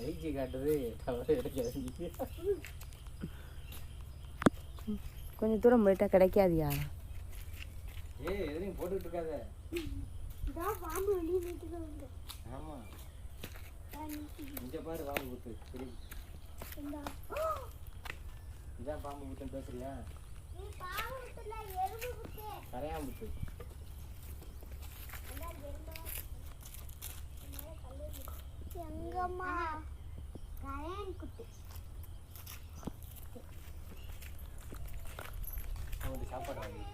பயிற்சி காட்டுது டவர் எடுக்காது கொஞ்சம் தூரம் போயிட்டா கிடைக்காதியா? ஏய் இருக்காத. இதான் பாம்பு வெளியே ஆமா. இங்க பாரு பாம்பு குத்து. சரி. இதான் பாம்பு குத்துன்னு பேசுறியா? நீ பாம்பு விட்டுல எறும்பு விட்டு கரையான் குத்து. அம்மா. கரையன் குட்டி. சாப்பாடு வாங்கி.